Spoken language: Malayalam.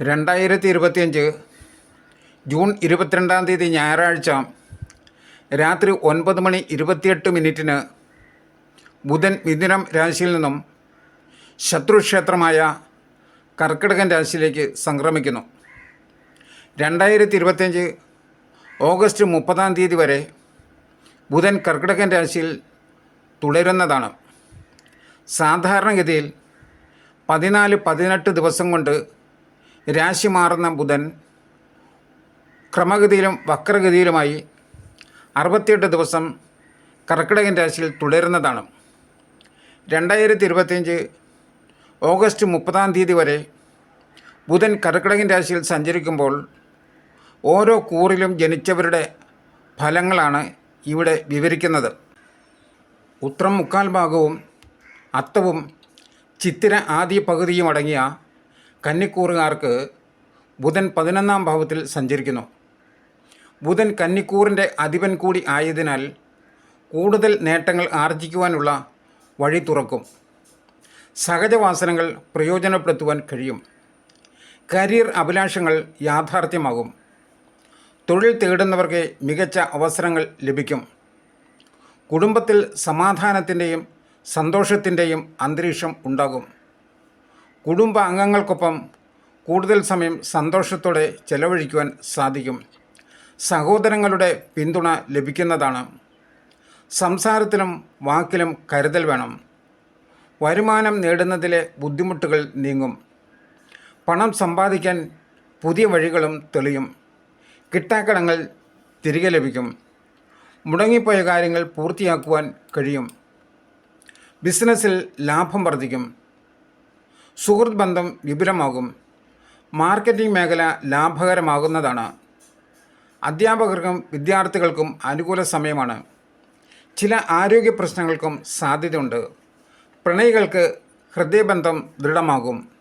രണ്ടായിരത്തി ഇരുപത്തിയഞ്ച് ജൂൺ ഇരുപത്തിരണ്ടാം തീയതി ഞായറാഴ്ച രാത്രി ഒൻപത് മണി ഇരുപത്തിയെട്ട് മിനിറ്റിന് ബുധൻ മിഥുനം രാശിയിൽ നിന്നും ശത്രുക്ഷേത്രമായ കർക്കിടകൻ രാശിയിലേക്ക് സംക്രമിക്കുന്നു. രണ്ടായിരത്തി ഇരുപത്തിയഞ്ച് ഓഗസ്റ്റ് മുപ്പതാം തീയതി വരെ ബുധൻ കർക്കിടകൻ രാശിയിൽ തുടരുന്നതാണ്. സാധാരണഗതിയിൽ പതിനാല് പതിനെട്ട് ദിവസം കൊണ്ട് രാശി മാറുന്ന ബുധൻ ക്രമഗതിയിലും വക്രഗതിയിലുമായി അറുപത്തിയെട്ട് ദിവസം കർക്കിടകൻ രാശിയിൽ തുടരുന്നതാണ്. രണ്ടായിരത്തി ഇരുപത്തിയഞ്ച് ഓഗസ്റ്റ് മുപ്പതാം തീയതി വരെ ബുധൻ കർക്കിടകൻ രാശിയിൽ സഞ്ചരിക്കുമ്പോൾ ഓരോ കൂറിലും ജനിച്ചവരുടെ ഫലങ്ങളാണ് ഇവിടെ വിവരിക്കുന്നത്. ഉത്രം മുക്കാൽ ഭാഗവും അത്തവും ചിത്തിര ആദ്യ പകുതിയും അടങ്ങിയ കന്നിക്കൂറുകാർക്ക് ബുധൻ പതിനൊന്നാം ഭാവത്തിൽ സഞ്ചരിക്കുന്നു. ബുധൻ കന്നിക്കൂറിന്റെ അധിപൻ കൂടി ആയതിനാൽ കൂടുതൽ നേട്ടങ്ങൾ ആർജിക്കുവാനുള്ള വഴി തുറക്കും. സഹജവാസനകൾ പ്രയോജനപ്പെടുത്തുവാൻ കഴിയും. കരിയർ അഭിലാഷങ്ങൾ യാഥാർത്ഥ്യമാകും. തൊഴിൽ തേടുന്നവർക്ക് മികച്ച അവസരങ്ങൾ ലഭിക്കും. കുടുംബത്തിൽ സമാധാനത്തിന്റെയും സന്തോഷത്തിന്റെയും അന്തരീക്ഷം ഉണ്ടാകും. കുടുംബ അംഗങ്ങൾക്കൊപ്പം കൂടുതൽ സമയം സന്തോഷത്തോടെ ചെലവഴിക്കുവാൻ സാധിക്കും. സഹോദരങ്ങളുടെ പിന്തുണ ലഭിക്കുന്നതാണ്. സംസാരത്തിലും വാക്കിലും കരുതൽ വേണം. വരുമാനം നേടുന്നതിലെ ബുദ്ധിമുട്ടുകൾ നീങ്ങും. പണം സമ്പാദിക്കാൻ പുതിയ വഴികളും തെളിയും. കിട്ടാക്കടങ്ങൾ തിരികെ ലഭിക്കും. മുടങ്ങിപ്പോയ കാര്യങ്ങൾ പൂർത്തിയാക്കുവാൻ കഴിയും. ബിസിനസ്സിൽ ലാഭം വർദ്ധിക്കും. സുഹൃത്ത് ബന്ധം വിപുലമാകും. മാർക്കറ്റിംഗ് മേഖല ലാഭകരമാകുന്നതാണ്. അധ്യാപകർക്കും വിദ്യാർത്ഥികൾക്കും അനുകൂല സമയമാണ്. ചില ആരോഗ്യ പ്രശ്നങ്ങൾക്കും സാധ്യതയുണ്ട്. പ്രണയികൾക്ക് ഹൃദയബന്ധം ദൃഢമാകും.